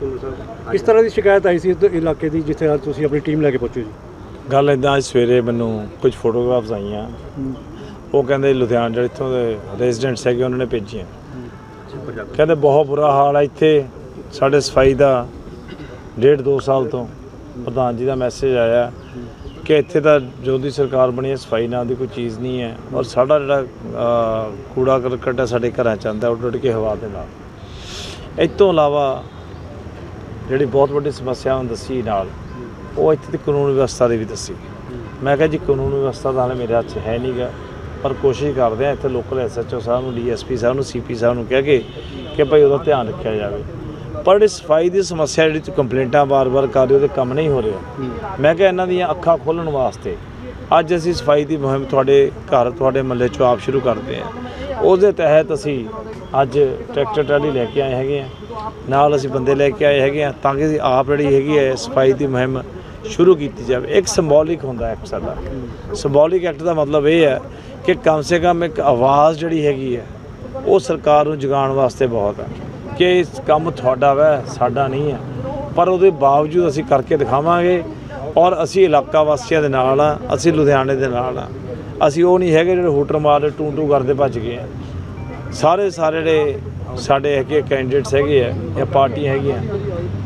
ਸਾਹਿਬ ਕਿਸ ਤਰ੍ਹਾਂ ਦੀ ਸ਼ਿਕਾਇਤ ਆਈ ਸੀ ਇਸ ਇਲਾਕੇ ਦੀ ਜਿੱਥੇ ਅੱਜ ਤੁਸੀਂ ਆਪਣੀ ਟੀਮ ਲੈ ਕੇ ਪਹੁੰਚੇ ਜੀ? ਗੱਲ ਇਦਾਂ ਅੱਜ ਸਵੇਰੇ ਮੈਨੂੰ ਕੁਝ ਫੋਟੋਗ੍ਰਾਫਸ ਆਈਆਂ। ਉਹ ਕਹਿੰਦੇ ਲੁਧਿਆਣਾ ਜਿਹੜੇ ਇੱਥੋਂ ਦੇ ਰੈਜ਼ੀਡੈਂਟਸ ਹੈਗੇ ਉਹਨਾਂ ਨੇ ਭੇਜੀਆਂ। ਕਹਿੰਦੇ ਬਹੁਤ ਬੁਰਾ ਹਾਲ ਹੈ ਇੱਥੇ। ਸਾਡੇ ਸਫ਼ਾਈ ਦਾ ਡੇਢ ਦੋ ਸਾਲ ਤੋਂ ਪ੍ਰਧਾਨ ਜੀ ਦਾ ਮੈਸੇਜ ਆਇਆ ਕਿ ਇੱਥੇ ਤਾਂ ਜੋ ਦੀ ਸਰਕਾਰ ਬਣੀ ਹੈ ਸਫ਼ਾਈ ਨਾਂ ਦੀ ਕੋਈ ਚੀਜ਼ ਨਹੀਂ ਹੈ। ਔਰ ਸਾਡਾ ਜਿਹੜਾ ਕੂੜਾ ਕਰਕਟ ਹੈ ਸਾਡੇ ਘਰਾਂ ਚ ਆਉਂਦਾ ਉੱਡ ਉੱਡ ਕੇ ਹਵਾ ਦੇ ਨਾਲ। ਇਸ ਤੋਂ ਇਲਾਵਾ ਜਿਹੜੀ ਬਹੁਤ ਵੱਡੀ ਸਮੱਸਿਆ ਹੁਣ ਦੱਸੀ ਨਾਲ, ਉਹ ਇੱਥੇ ਦੀ ਕਾਨੂੰਨ ਵਿਵਸਥਾ ਦੀ ਵੀ ਦੱਸੀ। ਮੈਂ ਕਿਹਾ ਜੀ ਕਾਨੂੰਨ ਵਿਵਸਥਾ ਤਾਂ ਹਾਲੇ ਮੇਰੇ ਹੱਥ 'ਚ ਹੈ ਨਹੀਂਗਾ ਪਰ ਕੋਸ਼ਿਸ਼ ਕਰਦੇ ਆ ਇੱਥੇ ਲੋਕਲ ਐਸਐਚਓ ਸਾਹਿਬ ਨੂੰ ਡੀਐਸਪੀ ਸਾਹਿਬ ਨੂੰ ਸੀਪੀ ਸਾਹਿਬ ਨੂੰ ਕਹਿ ਕੇ ਕਿ ਭਾਈ ਉਹਦਾ ਧਿਆਨ ਰੱਖਿਆ ਜਾਵੇ। ਪਰ ਇਹ ਸਫ਼ਾਈ ਦੀ ਸਮੱਸਿਆ ਜਿਹੜੀ ਤੁਸੀਂ ਕੰਪਲੇਂਟਾਂ ਵਾਰ-ਵਾਰ ਕਰ ਰਹੇ ਹੋ ਤੇ ਕੰਮ ਨਹੀਂ ਹੋ ਰਿਹਾ। ਮੈਂ ਕਿਹਾ ਇਹਨਾਂ ਦੀਆਂ ਅੱਖਾਂ ਖੋਲਣ ਵਾਸਤੇ ਅੱਜ ਅਸੀਂ ਸਫ਼ਾਈ ਦੀ ਮੁਹਿੰਮ ਤੁਹਾਡੇ ਘਰ, ਤੁਹਾਡੇ ਮਹੱਲੇ 'ਚੋਂ ਆਪ ਸ਼ੁਰੂ ਕਰਦੇ ਹਾਂ। ਉਹਦੇ ਤਹਿਤ ਅਸੀਂ ਅੱਜ ਟਰੈਕਟਰ ਟਰਾਲੀ ਲੈ ਕੇ ਆਏ ਹੈਗੇ ਆ। ਨਾਲ ਅਸੀਂ ਬੰਦੇ ਲੈ ਕੇ ਆਏ ਹੈਗੇ ਆ ਤਾਂ ਕਿ ਅਸੀਂ ਆਪ ਜਿਹੜੀ ਹੈਗੀ ਹੈ ਸਫ਼ਾਈ ਦੀ ਮੁਹਿੰਮ ਸ਼ੁਰੂ ਕੀਤੀ ਜਾਵੇ। ਇੱਕ ਸਿੰਬੋਲਿਕ ਹੁੰਦਾ ਐਕਟ ਸਾਡਾ ਸਿੰਬੋਲਿਕ ਐਕਟ ਦਾ ਮਤਲਬ ਇਹ ਹੈ ਕਿ ਕਮ ਸੇ ਕਮ ਇੱਕ ਆਵਾਜ਼ ਜਿਹੜੀ ਹੈਗੀ ਹੈ ਉਹ ਸਰਕਾਰ ਨੂੰ ਜਗਾਉਣ ਵਾਸਤੇ ਬਹੁਤ ਹੈ ਕਿ ਇਸ ਕੰਮ ਤੁਹਾਡਾ ਵੈ, ਸਾਡਾ ਨਹੀਂ ਹੈ ਪਰ ਉਹਦੇ ਬਾਵਜੂਦ ਅਸੀਂ ਕਰਕੇ ਦਿਖਾਵਾਂਗੇ ਔਰ ਅਸੀਂ ਇਲਾਕਾ ਵਾਸੀਆਂ ਦੇ ਨਾਲ ਆ, ਅਸੀਂ ਲੁਧਿਆਣੇ ਦੇ ਨਾਲ ਆ। ਅਸੀਂ ਉਹ ਨਹੀਂ ਹੈਗੇ ਜਿਹੜੇ ਹੂਟਰ ਮਾਰ ਟੂ ਟੂ ਕਰਦੇ ਭੱਜ ਗਏ ਆ। ਸਾਰੇ ਸਾਰੇ ਜਿਹੜੇ ਸਾਡੇ ਹੈਗੇ ਕੈਂਡੀਡੇਟਸ ਹੈਗੇ ਆ, ਜਾਂ ਪਾਰਟੀਆਂ ਹੈਗੀਆਂ,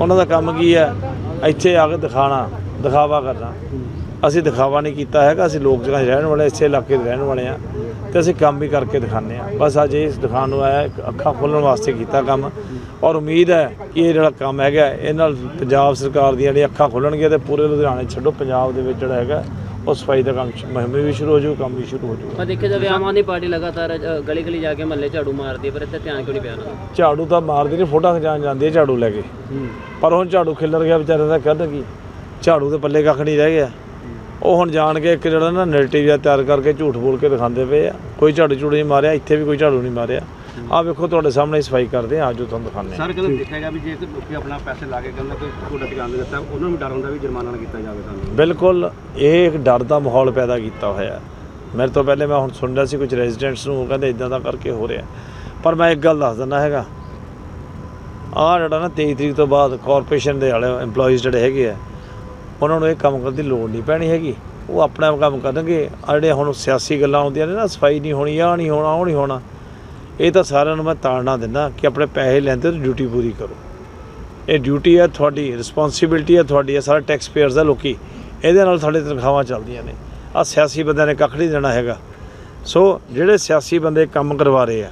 ਉਹਨਾਂ ਦਾ ਕੰਮ ਕੀ ਹੈ ਇੱਥੇ ਆ ਕੇ ਦਿਖਾਣਾ ਦਿਖਾਵਾ ਕਰਨਾ। ਅਸੀਂ ਦਿਖਾਵਾ ਨਹੀਂ ਕੀਤਾ ਹੈਗਾ, ਅਸੀਂ ਲੋਕ ਜਗ੍ਹਾ 'ਚ ਰਹਿਣ ਵਾਲੇ ਇਸੇ ਇਲਾਕੇ ਦੇ ਰਹਿਣ ਵਾਲੇ ਆ ਤੇ ਅਸੀਂ ਕੰਮ ਵੀ ਕਰਕੇ ਦਿਖਾਉਂਦੇ ਆ ਬਸ ਅੱਜ ਇਸ ਦਿਖਾਉਣ ਨੂੰ ਆਇਆ ਅੱਖਾਂ ਖੋਲਣ ਵਾਸਤੇ ਕੀਤਾ ਕੰਮ। ਔਰ ਉਮੀਦ ਹੈ ਕਿ ਇਹ ਜਿਹੜਾ ਕੰਮ ਹੈਗਾ, ਇਹ ਨਾਲ ਪੰਜਾਬ ਸਰਕਾਰ ਦੀਆਂ ਜਿਹੜੀਆਂ ਅੱਖਾਂ ਖੁੱਲਣਗੀਆਂ ਤੇ ਪੂਰੇ ਲੁਧਿਆਣੇ ਛੱਡੋ, ਪੰਜਾਬ ਦੇ ਵਿੱਚ ਜਿਹੜਾ ਹੈਗਾ ਉਹ ਸਫ਼ਾਈ ਦਾ ਕੰਮ ਮੁਹਿੰਮ ਵੀ ਸ਼ੁਰੂ ਹੋ ਜਾਊ ਕੰਮ ਵੀ ਸ਼ੁਰੂ ਹੋ ਜਾਊ ਪਰ ਦੇਖਿਆ ਜਾਵੇ ਆਮ ਆਦਮੀ ਪਾਰਟੀ ਲਗਾਤਾਰ ਗਲੀ ਗਲੀ ਜਾ ਕੇ ਮਹੱਲੇ ਝਾੜੂ ਮਾਰਦੀ ਹੈ ਪਰ ਇੱਥੇ ਧਿਆਨ ਕਿਉਂ ਨਹੀਂ ਪਿਆ ਉਹਨਾਂ ਦਾ? ਝਾੜੂ ਤਾਂ ਮਾਰਦੀ ਨਹੀਂ ਫੋਟਾਂ ਖਿਚਾਉਣ ਜਾਂਦੀ ਹੈ ਝਾੜੂ ਲੈ ਕੇ। ਪਰ ਹੁਣ ਝਾੜੂ ਖਿੱਲਰ ਗਿਆ ਵਿਚਾਰੇ ਦਾ ਕਰਨ ਕੀ ਝਾੜੂ ਦੇ ਪੱਲੇ ਕੱਖ ਨਹੀਂ ਰਹਿ ਗਿਆ। ਉਹ ਹੁਣ ਜਾਣ ਕੇ ਇੱਕ ਜਿਹੜਾ ਨਾ ਨੈਰੇਟਿਵ ਜਿਹਾ ਤਿਆਰ ਕਰਕੇ ਝੂਠ ਬੋਲ ਕੇ ਦਿਖਾਉਂਦੇ ਪਏ ਆ। ਕੋਈ ਝਾੜੂ ਝੂੜੂ ਨਹੀਂ ਮਾਰਿਆ ਇੱਥੇ ਵੀ ਕੋਈ ਝਾੜੂ ਨਹੀਂ ਮਾਰਿਆ। ਆਹ ਵੇਖੋ ਤੁਹਾਡੇ ਸਾਹਮਣੇ ਸਫ਼ਾਈ ਕਰਦੇ ਆ ਆਜੋ ਤੁਹਾਨੂੰ ਦਿਖਾਉਂਦੇ ਆ। ਸਰ ਕਹਿੰਦੇ ਦੇਖਿਆ ਗਿਆ ਵੀ ਜੇ ਲੋਕੀ ਆਪਣਾ ਪੈਸੇ ਲਾ ਕੇ ਕਹਿੰਦੇ ਕੋਈ ਕੂੜਾ ਟਿਕਾਣ ਦੇ ਦਿੱਤਾ ਉਹਨਾਂ ਨੂੰ ਡਰ ਹੁੰਦਾ ਵੀ ਜੁਰਮਾਨਾ ਨਾ ਕੀਤਾ ਜਾਵੇ ਸਾਨੂੰ? ਬਿਲਕੁਲ ਇਹ ਇੱਕ ਡਰ ਦਾ ਮਾਹੌਲ ਪੈਦਾ ਕੀਤਾ ਹੋਇਆ ਹੈ। ਮੇਰੇ ਤੋਂ ਪਹਿਲੇ ਮੈਂ ਹੁਣ ਸੁਣ ਰਿਹਾ ਸੀ ਕੁਝ ਰੈਜ਼ੀਡੈਂਟਸ ਨੂੰ ਉਹ ਕਹਿੰਦੇ ਇਦਾਂ ਦਾ ਕਰਕੇ ਹੋ ਰਿਹਾ ਪਰ ਮੈਂ ਇੱਕ ਗੱਲ ਦੱਸ ਦਿੰਦਾ ਹੈਗਾ। ਆਹ ਜਿਹੜਾ ਨਾ 23 ਤਰੀਕ ਤੋਂ ਬਾਅਦ ਕਾਰਪੋਰੇਸ਼ਨ ਦੇ ਵਾਲੇ EMPLOYEES ਜਿਹੜੇ ਹੈਗੇ ਆ ਉਹਨਾਂ ਨੂੰ ਇਹ ਕੰਮ ਕਰਨ ਦੀ ਲੋੜ ਨਹੀਂ ਪੈਣੀ ਹੈਗੀ। ਉਹ ਆਪਣਾ ਆਪ ਕੰਮ ਕਰਨਗੇ। ਆ ਜਿਹੜੇ ਹੁਣ ਸਿਆਸੀ ਗੱਲਾਂ ਆਉਂਦੀਆਂ ਨੇ ਨਾ ਸਫ਼ਾਈ ਨਹੀਂ ਹੋਣੀ ਆਹ ਨਹੀਂ ਹੋਣਾ ਉਹ ਨਹੀਂ ਹੋਣਾ। ਇਹ ਤਾਂ ਸਾਰਿਆਂ ਨੂੰ ਮੈਂ ਤਾੜਨਾ ਦਿੰਦਾ ਕਿ ਆਪਣੇ ਪੈਸੇ ਲੈਂਦੇ ਤੇ ਡਿਊਟੀ ਪੂਰੀ ਕਰੋ। ਇਹ ਡਿਊਟੀ ਹੈ ਤੁਹਾਡੀ ਰਿਸਪੌਂਸਿਬਿਲਟੀ ਹੈ ਤੁਹਾਡੀ ਹੈ ਸਾਰੇ ਟੈਕਸ ਪੇਅਰਸ ਦਾ ਲੋਕੀ। ਇਹਦੇ ਨਾਲ ਸਾਡੇ ਤਨਖਾਹਾਂ ਚੱਲਦੀਆਂ ਨੇ। ਆ ਸਿਆਸੀ ਬੰਦਿਆਂ ਨੇ ਕੱਖ ਨਹੀਂ ਦੇਣਾ ਹੈਗਾ। ਸੋ ਜਿਹੜੇ ਸਿਆਸੀ ਬੰਦੇ ਕੰਮ ਕਰਵਾ ਰਹੇ ਆ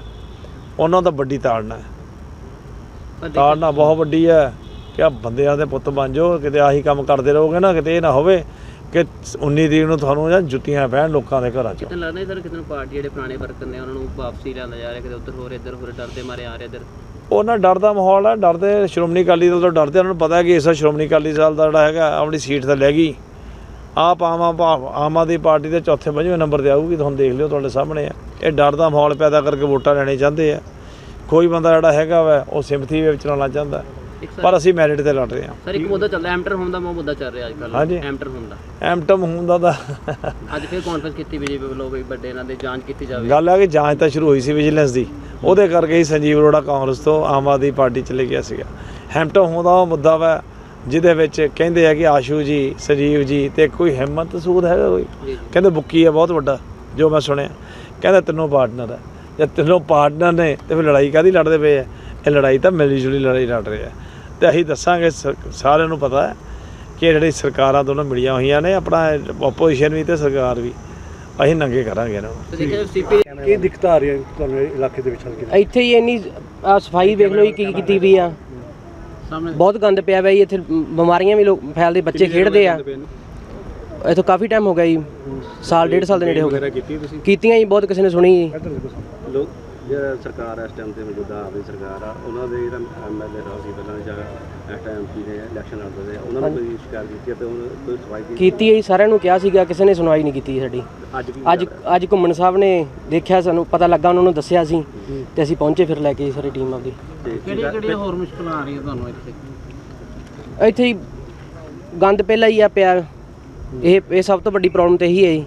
ਉਹਨਾਂ ਦਾ ਵੱਡੀ ਤਾੜਨਾ ਹੈ। ਤਾੜਨਾ ਬਹੁਤ ਵੱਡੀ ਹੈ ਕਿ ਆ ਬੰਦਿਆਂ ਦੇ ਪੁੱਤ ਬਣ ਜਾਓ ਕਿਤੇ ਆਹੀ ਕੰਮ ਕਰਦੇ ਰਹੋਗੇ ਨਾ ਕਿਤੇ ਇਹ ਨਾ ਹੋਵੇ ਕਿ 19 ਤਰੀਕ ਨੂੰ ਤੁਹਾਨੂੰ ਜਾਂ ਜੁੱਤੀਆਂ ਪੈਣ ਲੋਕਾਂ ਦੇ ਘਰਾਂ 'ਚ। ਕਿਤੇ ਲੱਗਦਾ ਸਰ ਕਿਤੇ ਨੂੰ ਪਾਰਟੀ ਜਿਹੜੇ ਪੁਰਾਣੇ ਵਰਕਰ ਨੇ ਉਹਨਾਂ ਨੂੰ ਵਾਪਸੀ ਲਿਆਂਦਾ ਜਾ ਰਿਹਾ ਕਿਤੇ ਉੱਧਰ ਹੋ ਰਿਹਾ ਇੱਧਰ ਹੋ ਰਿਹਾ ਡਰਦੇ ਮਾਰੇ ਆ ਰਿਹਾ ਇੱਧਰ। ਉਹਨਾਂ ਡਰ ਦਾ ਮਾਹੌਲ ਹੈ ਡਰਦੇ ਸ਼੍ਰੋਮਣੀ ਅਕਾਲੀ ਦਲ ਤੋਂ ਡਰਦੇ ਉਹਨਾਂ ਨੂੰ ਪਤਾ ਹੈ ਕਿ ਇਸ ਸ਼੍ਰੋਮਣੀ ਅਕਾਲੀ ਦਲ ਦਾ ਜਿਹੜਾ ਹੈਗਾ ਆਪਣੀ ਸੀਟ ਤਾਂ ਲੈ ਗਈ। ਆਪ ਆਮ ਆਮ ਆਦਮੀ ਪਾਰਟੀ ਦੇ ਚੌਥੇ ਪੰਜਵੇਂ ਨੰਬਰ ਤੇ ਆਊਗੀ ਤੁਹਾਨੂੰ ਦੇਖ ਲਿਓ ਤੁਹਾਡੇ ਸਾਹਮਣੇ ਆ। ਇਹ ਡਰ ਦਾ ਮਾਹੌਲ ਪੈਦਾ ਕਰਕੇ ਵੋਟਾਂ ਲੈਣੇ ਚਾਹੁੰਦੇ ਆ। ਕੋਈ ਬੰਦਾ ਜਿਹੜਾ ਹੈਗਾ ਵਾ ਉਹ ਸਿੰਪਥੀ ਵਿੱਚ ਚਲਾਉਣਾ ਚਾਹੁੰਦਾ। ਪਰ ਅਸੀਂ ਮੈਰਿਟ ਤੇ ਲੜ ਰਹੇ ਹਾਂ। ਸਰ ਇੱਕ ਮੁੱਦਾ ਚੱਲਦਾ ਐਮਟਰ ਹੋਮ ਦਾ ਮੁੱਦਾ ਚੱਲ ਰਿਹਾ ਅੱਜ ਕੱਲ੍ਹ ਹਾਂਜੀ। ਐਮਟਰ ਦਾ। ਐਮਟਮ ਹੁੰਦਾ ਤਾਂ ਅੱਜ ਫਿਰ ਕਾਨਫਰੰਸ ਕੀਤੀ ਬੀਜੇਪੀ ਵੱਲੋਂ ਵੀ ਵੱਡੇ ਇਹਨਾਂ ਦੀ ਜਾਂਚ ਕੀਤੀ ਜਾਵੇ। ਗੱਲ ਆ ਕਿ ਜਾਂਚ ਤਾਂ ਸ਼ੁਰੂ ਹੋਈ ਸੀ ਵਿਜੀਲੈਂਸ ਦੀ। ਉਹਦੇ ਕਰਕੇ ਹੀ ਸੰਜੀਵ ਅਰੋੜਾ ਕਾਂਗਰਸ ਤੋਂ ਆਮ ਆਦਮੀ ਪਾਰਟੀ ਚਲੇ ਗਿਆ ਸੀਗਾ। ਹੈਮਟਮ ਹੁੰਦਾ ਉਹ ਮੁੱਦਾ ਵਾ ਜਿਹਦੇ ਵਿੱਚ ਕਹਿੰਦੇ ਆ ਕਿ ਆਸ਼ੂ ਜੀ ਸੰਜੀਵ ਜੀ ਤੇ ਕੋਈ ਹਿੰਮਤ ਸੂਦ ਹੈਗਾ ਕੋਈ? ਜੀ ਕਹਿੰਦੇ ਬੁੱਕੀ ਆ ਬਹੁਤ ਵੱਡਾ ਜੋ ਮੈਂ ਸੁਣਿਆ। ਕਹਿੰਦਾ ਤਿੰਨੋਂ ਪਾਰਟਨਰ ਹੈ ਜੇ ਤਿੰਨੋਂ ਪਾਰਟਨਰ ਨੇ ਤੇ ਫਿਰ ਲੜਾਈ ਕਾਦੀ ਲੜਦੇ ਪਏ ਆ? ਇਹ ਲੜਾਈ ਤਾਂ ਮਿਲੀ ਜੁਲੀ ਲੜਾਈ ਲੜ ਰਹੇ ਆ। ਤੇ ਅਸੀਂ ਦੱਸਾਂਗੇ ਸਾਰਿਆਂ ਨੂੰ ਪਤਾ ਹੈ ਕਿ ਜਿਹੜੀ ਸਰਕਾਰਾਂ ਦੋਨੋਂ ਮਿਲੀਆਂ ਹੋਈਆਂ ਨੇ ਆਪਣਾ ਆਪੋਜੀਸ਼ਨ ਵੀ ਤੇ ਸਰਕਾਰ ਵੀ। ਅਸੀਂ ਨੰਗੇ ਕਰਾਂਗੇ ਇਹਨਾਂ ਨੂੰ। ਕੀ ਦਿੱਕਤਾਂ ਆ ਤੁਹਾਨੂੰ ਇਲਾਕੇ ਦੇ ਵਿੱਚ? ਇੱਥੇ ਹੀ ਇੰਨੀ ਆਹ ਸਫ਼ਾਈ ਵੇਖ ਲਓ ਕੀ ਕੀਤੀ ਵੀ ਆ। ਸਾਹਮਣੇ। ਬਹੁਤ ਗੰਦ ਪਿਆ ਹੋਇਆ ਜੀ ਇੱਥੇ ਬਿਮਾਰੀਆਂ ਵੀ ਲੋਕ ਫੈਲਦੇ ਬੱਚੇ ਖੇਡਦੇ ਆ। ਇੱਥੋਂ ਕਾਫੀ ਟਾਈਮ ਹੋ ਗਿਆ ਜੀ ਸਾਲ ਡੇਢ ਸਾਲ ਦੇ ਨੇੜੇ ਹੋ ਗਏ। ਕੀਤੀ ਤੁਸੀਂ? ਕੀਤੀਆਂ ਜੀ ਬਹੁਤ ਕਿਸੇ ਨੇ ਸੁਣੀ ਜੀ। ਲੋਕ ਜਿਹੜਾ ਸਰਕਾਰ ਇਸ ਟਾਈਮ ਤੇ ਮੌਜੂਦਾ ਆਪਣੀ ਸਰਕਾਰ ਆ ਉਹਨਾਂ ਦੇ ਜਿਹੜਾ ਐਮਐਲਏ ਸਾਹਿਬ ਸੀ ਪਹਿਲਾਂ ਜਾਂ ਇਸ ਟਾਈਮ ਕੀ ਨੇ ਇਲੈਕਸ਼ਨ ਲੜਦੇ ਆ ਉਹਨਾਂ ਨੂੰ ਕੋਈ ਸ਼ਿਕਾਇਤ ਕੀਤੀ ਆ ਤੇ ਉਹਨਾਂ ਕੋਈ ਸਫ਼ਾਈ ਕੀਤੀ ਕੀਤੀ ਹੈ ਜੀ ਸਾਰਿਆਂ ਨੂੰ ਕਿਹਾ ਸੀਗਾ ਕਿਸੇ ਨੇ ਸੁਣਵਾਈ ਨਹੀਂ ਕੀਤੀ ਸਾਡੀ। ਅੱਜ ਵੀ ਅੱਜ ਅੱਜ ਘੁੰਮਣ ਸਾਹਿਬ ਨੇ ਦੇਖਿਆ ਸਾਨੂੰ ਪਤਾ ਲੱਗਾ ਉਹਨਾਂ ਨੂੰ ਦੱਸਿਆ ਸੀ ਤੇ ਅਸੀਂ ਪਹੁੰਚੇ ਫਿਰ ਲੈ ਕੇ ਸਾਰੀ ਟੀਮ ਆਪਦੀ। ਕਿਹੜੀਆਂ ਕਿਹੜੀਆਂ ਹੋਰ ਮੁਸ਼ਕਲਾਂ ਆ ਰਹੀਆਂ ਤੁਹਾਨੂੰ ਇੱਥੇ? ਇੱਥੇ ਹੀ ਗੰਦ ਪਹਿਲਾਂ ਹੀ ਆ ਪਿਆ। ਇਹ ਇਹ ਸਭ ਤੋਂ ਵੱਡੀ ਪ੍ਰੋਬਲਮ ਤੇ ਇਹੀ ਹੈ ਜੀ।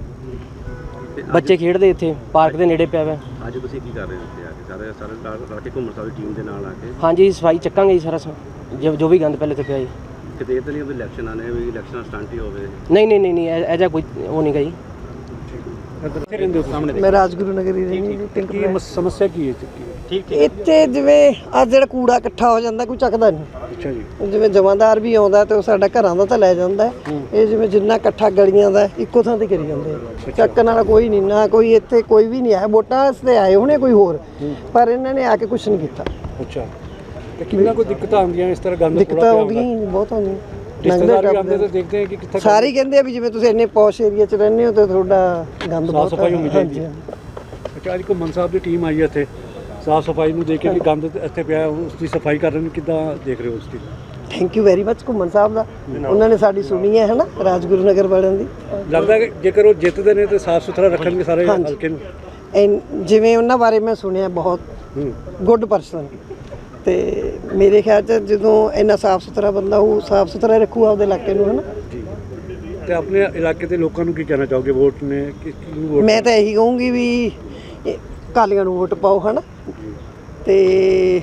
ਬੱਚੇ ਖੇਡਦੇ ਇੱਥੇ ਪਾਰਕ ਦੇ ਨੇੜੇ ਪਿਆ ਵਾ। ਅੱਜ ਤੁਸੀਂ ਕੀ ਕਰ ਰਹੇ ਹੋ ਇੱਥੇ ਆ ਕੇ? ਸਾਰੇ ਸਾਰੇ ਨਾਲ ਰਲ ਕੇ ਘੁੰਮਣ ਦੀ ਟੀਮ ਦੇ ਨਾਲ ਆ ਕੇ? ਹਾਂਜੀ ਸਫ਼ਾਈ ਚੱਕਾਂਗੇ ਜੀ ਸਾਰਾ ਸਮ- ਜੋ ਜੋ ਵੀ ਗੰਦ ਪਹਿਲੇ ਤੇ ਪਿਆ ਜੀ। ਕਿਤੇ ਇਹ ਤਾਂ ਨਹੀਂ ਵੀ ਇਲੈਕਸ਼ਨ ਆਨੇ ਵੀ ਇਲੈਕਸ਼ਨ ਸਟੰਟ ਹੀ ਹੋਵੇ। ਨਹੀਂ ਨਹੀਂ ਨਹੀਂ ਨਹੀਂ ਐਜਾ ਕੋਈ ਉਹ ਨਹੀਂ ਗਾ ਜੀ। ਰਾਜਗੁਰੂ ਨਗਰ ਹੀ ਰਹਿੰਦੀ ਜੀ ਪਿੰਕ ਕੀ ਮਸ- ਸਮੱਸਿਆ ਕੀ ਹੈ ਕੀ ਇੱਥੇ ਜਿਵੇਂ ਆ ਜਿਹੜਾ ਕੂੜਾ ਇਕੱਠਾ ਹੋ ਜਾਂਦਾ ਕੋਈ ਚੱਕਦਾ ਨਹੀਂ। ਅੱਛਾ ਜੀ। ਜਿਵੇਂ ਜਮਾਂਦਾਰ ਵੀ ਆਉਂਦਾ ਤੇ ਉਹ ਸਾਡਾ ਘਰਾਂ ਦਾ ਤਾਂ ਲੈ ਜਾਂਦਾ ਹੈ। ਇਹ ਜਿਵੇਂ ਜਿੰਨਾ ਇਕੱਠਾ ਗਲੀਆਂ ਦਾ ਇੱਕੋ ਥਾਂ ਤੇ ਕਰੀ ਜਾਂਦੇ। ਚੱਕਣ ਵਾਲਾ ਕੋਈ ਨਹੀਂ ਨਾ ਕੋਈ ਇੱਥੇ ਕੋਈ ਵੀ ਨਹੀਂ ਆਇਆ। ਵੋਟਾਂ ਵਾਸਤੇ ਆਏ ਹੋਣੇ ਕੋਈ ਹੋਰ ਪਰ ਇਹਨਾਂ ਨੇ ਆ ਕੇ ਕੁਝ ਨਹੀਂ ਕੀਤਾ। ਅੱਛਾ। ਤੇ ਕਿੰਨਾ ਕੋਈ ਦਿੱਕਤਾਂ ਆਉਂਦੀਆਂ ਇਸ ਤਰ੍ਹਾਂ ਗੰਦ ਦਿੱਕਤਾਂ ਆਉਂਦੀਆਂ ਬਹੁਤ ਆਉਂਦੀਆਂ। ਕਿ ਸਾਰੇ ਕਹਿੰਦੇ ਆ ਵੀ ਜਿਵੇਂ ਤੁਸੀਂ ਇੰਨੇ ਪੌਸ਼ ਏਰੀਆ 'ਚ ਰਹਿੰਦੇ ਹੋ ਤੇ ਤੁਹਾਡਾ ਗੰਦ ਬਹੁਤ ਸਫ਼ਾਈ ਹੋਣੀ ਚਾਹੀਦੀ। ਹੈ। ਅੱਛਾ ਅੱਜ ਘੁੰਮਣ ਸਾਹਿਬ ਦੀ ਟੀਮ ਆਈ ਹੈ ਇੱਥੇ। ਸਾਫ਼ ਸਫ਼ਾਈ ਨੂੰ ਦੇਖ ਕੇ ਕਿ ਗੰਦ ਇੱਥੇ ਪਿਆ ਉਸ ਦੀ ਸਫ਼ਾਈ ਕਰ ਰਹੇ ਨੇ ਕਿੱਦਾਂ ਦੇਖ ਰਹੇ ਹੋ ਉਸ ਦੀ thank you very much Ghuman Sahib ਦਾ। ਉਹਨਾਂ ਨੇ ਸਾਡੀ ਸੁਣੀ ਹੈ ਹਨਾ ਰਾਜਗੁਰੂ ਨਗਰ ਵਾਲਿਆਂ ਦੀ। ਲੱਗਦਾ ਕਿ ਜੇਕਰ ਉਹ ਜਿੱਤਦੇ ਨੇ ਤੇ ਸਾਫ਼ ਸੁਥਰਾ ਰੱਖਣਗੇ ਸਾਰੇ। ਹਲਕੇ ਨੂੰ? ਜਿਵੇਂ ਉਹਨਾਂ ਬਾਰੇ ਮੈਂ ਸੁਣਿਆ ਬਹੁਤ ਗੁੱਡ ਪਰਸਨ ਤੇ ਮੇਰੇ ਖਿਆਲ ਚ ਜਦੋਂ ਇੰਨਾ ਸਾਫ਼ ਸੁਥਰਾ ਬੰਦਾ ਉਹ ਸਾਫ਼ ਸੁਥਰਾ ਰੱਖੂ ਆਪਦੇ ਇਲਾਕੇ ਨੂੰ ਹਨਾ। ਤੇ ਆਪਣੇ ਇਲਾਕੇ ਦੇ ਲੋਕਾਂ ਨੂੰ ਕੀ ਕਹਿਣਾ ਚਾਹੋਗੇ? ਵੋਟ ਨੇ ਕਿ ਕਿਹਨੂੰ ਵੋਟ ਮੈਂ ਤਾਂ ਇਹੀ ਕਹੂੰਗੀ ਵੀ ਕਾਲੀਆਂ ਨੂੰ ਵੋਟ ਪਾਓ ਹਨਾ। ਤੇ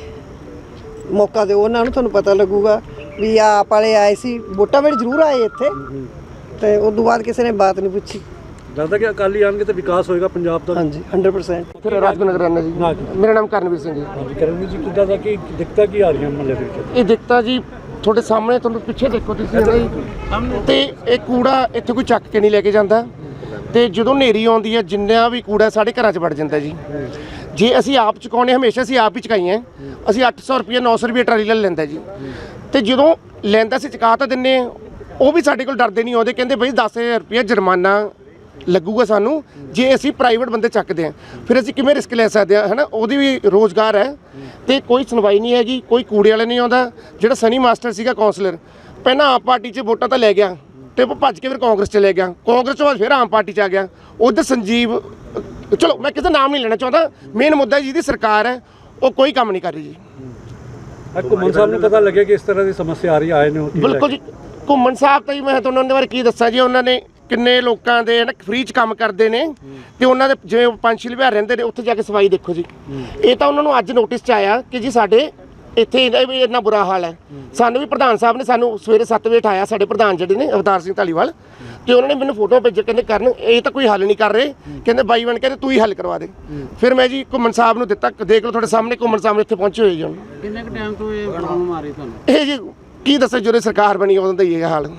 ਮੌਕਾ ਦਿਓ ਉਹਨਾਂ ਨੂੰ ਤੁਹਾਨੂੰ ਪਤਾ ਲੱਗੂਗਾ ਵੀ ਆਪ ਵਾਲੇ ਆਏ ਸੀ ਵੋਟਾਂ ਵੇਲੇ ਜ਼ਰੂਰ ਆਏ ਇੱਥੇ। ਤੇ ਉਸ ਤੋਂ ਬਾਅਦ ਕਿਸੇ ਨੇ ਬਾਤ ਨਹੀਂ ਪੁੱਛੀ। ਲੱਗਦਾ ਕਿ ਅਕਾਲੀ ਆਣਗੇ ਤਾਂ ਵਿਕਾਸ ਹੋਏਗਾ ਪੰਜਾਬ ਦਾ ਹਾਂਜੀ 100% ਫਿਰ ਰਾਜਗੁਰੂ ਨਗਰ ਰਹਿੰਦਾ ਜੀ। ਮੇਰਾ ਨਾਮ ਕਰਨਵੀਰ ਸਿੰਘ ਜੀ। ਹਾਂਜੀ ਕਰਮਜੀਤ ਜੀ ਕਿੱਦਾਂ ਦਾ ਕੀ ਦਿੱਕਤਾਂ ਕੀ ਆ ਰਹੀਆਂ ਮਹੱਲੇ ਦੇ ਵਿੱਚ? ਇਹ ਦਿੱਕਤਾਂ ਜੀ ਤੁਹਾਡੇ ਸਾਹਮਣੇ ਤੁਹਾਨੂੰ ਪਿੱਛੇ ਦੇਖੋ ਤੁਸੀਂ ਜੀ। ਤੇ ਇਹ ਕੂੜਾ ਇੱਥੇ ਕੋਈ ਚੱਕ ਕੇ ਨਹੀਂ ਲੈ ਕੇ ਜਾਂਦਾ। ਤੇ ਜਦੋਂ ਹਨੇਰੀ ਆਉਂਦੀ ਹੈ ਜਿੰਨਾ ਵੀ ਕੂੜਾ ਸਾਡੇ ਘਰਾਂ 'ਚ ਵੜ ਜਾਂਦਾ ਜੀ। ਜੇ ਅਸੀਂ ਆਪ ਚੁਕਾਉਣੇ ਹਮੇਸ਼ਾ ਅਸੀਂ ਆਪ ਹੀ ਚੁਕਾਈਏ ਅਸੀਂ 800 ਰੁਪਏ 900 ਰੁਪਏ ਟਰਾਲੀ ਲੈ ਲੈਂਦਾ ਜੀ। ਤੇ ਜਦੋਂ ਲੈਂਦਾ ਸੀ, ਚੁਕਾ ਤਾਂ ਦਿੰਨੇ ਉਹ ਵੀ ਸਾਡੇ ਕੋਲ ਡਰਦੇ ਨਹੀਂ ਆਉਂਦੇ ਕਹਿੰਦੇ ਬਈ 10000 ਰੁਪਏ ਜੁਰਮਾਨਾ ਲੱਗੂਗਾ ਸਾਨੂੰ, ਜੇ ਅਸੀਂ ਪ੍ਰਾਈਵੇਟ ਬੰਦੇ ਚੱਕਦੇ ਹਾਂ। ਫਿਰ ਅਸੀਂ ਕਿਵੇਂ ਰਿਸਕ ਲੈ ਸਕਦੇ ਹਾਂ, ਹਨਾ? ਉਹਦੀ ਵੀ ਰੋਜ਼ਗਾਰ ਹੈ। ਤੇ ਕੋਈ ਸੁਣਵਾਈ ਨਹੀਂ ਹੈਗੀ, ਕੋਈ ਕੂੜੇ ਵਾਲੇ ਨਹੀਂ ਆਉਂਦਾ। ਜਿਹੜਾ ਸਨੀ ਮਾਸਟਰ ਸੀਗਾ ਕਾਉਂਸਲਰ ਪਹਿਲਾਂ ਆਪ ਪਾਰਟੀ 'ਚ ਵੋਟਾਂ ਤਾਂ ਲੈ ਗਿਆ। ਤੇ ਉਹ ਭੱਜ ਕੇ ਫਿਰ ਕਾਂਗਰਸ 'ਚ ਲੈ ਗਿਆ। ਕਾਂਗਰਸ ਤੋਂ ਬਾਅਦ ਫਿਰ ਆਮ ਪਾਰਟੀ 'ਚ ਆ ਗਿਆ। ਉਧਰ ਸੰਜੀਵ ਚਲੋ ਮੈਂ ਕਿਸੇ ਦਾ ਨਾਮ ਨਹੀਂ ਲੈਣਾ ਚਾਹੁੰਦਾ। ਮੇਨ ਮੁੱਦਾ ਜਿਹਦੀ ਸਰਕਾਰ ਹੈ ਉਹ ਕੋਈ ਕੰਮ ਨਹੀਂ ਕਰ ਰਹੀ ਜੀ। ਘੁੰਮਣ ਸਾਹਿਬ ਨੂੰ ਪਤਾ ਲੱਗਿਆ ਕਿ ਇਸ ਤਰ੍ਹਾਂ ਦੀ ਸਮੱਸਿਆ ਆ ਰਹੀ ਆਏ ਨੇ ਬਿਲਕੁਲ? ਜੀ। ਘੁੰਮਣ ਸਾਹਿਬ ਤਾਂ ਜੀ ਮੈਂ ਤੁਹਾਨੂੰ ਉਹਨਾਂ ਦੇ ਬਾਰੇ ਕੀ ਦੱਸਾਂ ਜੀ ਉਹਨਾਂ ਨੇ ਕਿੰਨੇ ਲੋਕਾਂ ਦੇ ਨਾ ਫ੍ਰੀ ਚ ਕੰਮ ਕਰਦੇ ਨੇ ਤੇ ਉਹਨਾਂ ਦੇ ਜਿਵੇਂ ਪੰਜ ਛੇ ਰਹਿੰਦੇ ਨੇ ਉੱਥੇ ਜਾ ਕੇ ਸਫ਼ਾਈ ਦੇਖੋ ਜੀ। ਇਹ ਤਾਂ ਉਹਨਾਂ ਨੂੰ ਅੱਜ ਨੋਟਿਸ ਚ ਆਇਆ ਕਿ ਜੀ ਸਾਡੇ ਇੱਥੇ ਇਹਦਾ ਵੀ ਇੰਨਾ ਬੁਰਾ ਹਾਲ ਹੈ। ਸਾਨੂੰ ਵੀ ਪ੍ਰਧਾਨ ਸਾਹਿਬ ਨੇ ਸਾਨੂੰ ਸਵੇਰੇ 7 ਵਜੇ ਉਠਾਇਆ ਸਾਡੇ ਪ੍ਰਧਾਨ ਜਿਹੜੇ ਨੇ ਅਵਤਾਰ ਸਿੰਘ ਧਾਲੀਵਾਲ ਤੇ ਉਹਨਾਂ ਨੇ ਮੈਨੂੰ ਫੋਟੋ ਭੇਜੀ ਕਹਿੰਦੇ ਕਰਨ ਇਹ ਤਾਂ ਕੋਈ ਹੱਲ ਨਹੀਂ ਕਰ ਰਹੇ। ਕਹਿੰਦੇ ਬਾਈ ਬਣ ਕਹਿੰਦੇ ਤੂੰ ਹੀ ਹੱਲ ਕਰਵਾ ਦੇ। ਫਿਰ ਮੈਂ ਜੀ ਘੁੰਮਣ ਸਾਹਿਬ ਨੂੰ ਦਿੱਤਾ ਦੇਖ ਲਓ ਤੁਹਾਡੇ ਸਾਹਮਣੇ ਘੁੰਮਣ ਸਾਹਿਬ ਇੱਥੇ ਪਹੁੰਚੇ ਹੋਏ ਜੀ ਕਿੰਨੇ ਕੁ ਟਾਈਮ ਤੋਂ ਇਹ ਪ੍ਰੋਬਲਮ ਆ ਰਹੀ ਤੁਹਾਨੂੰ? ਇਹ ਜੀ ਕੀ ਦੱਸਾਂ ਜਦੋਂ ਸਰਕਾਰ ਬਣੀ ਉਦੋਂ ਦਾ ਹੀ ਇਹ ਹਾਲ।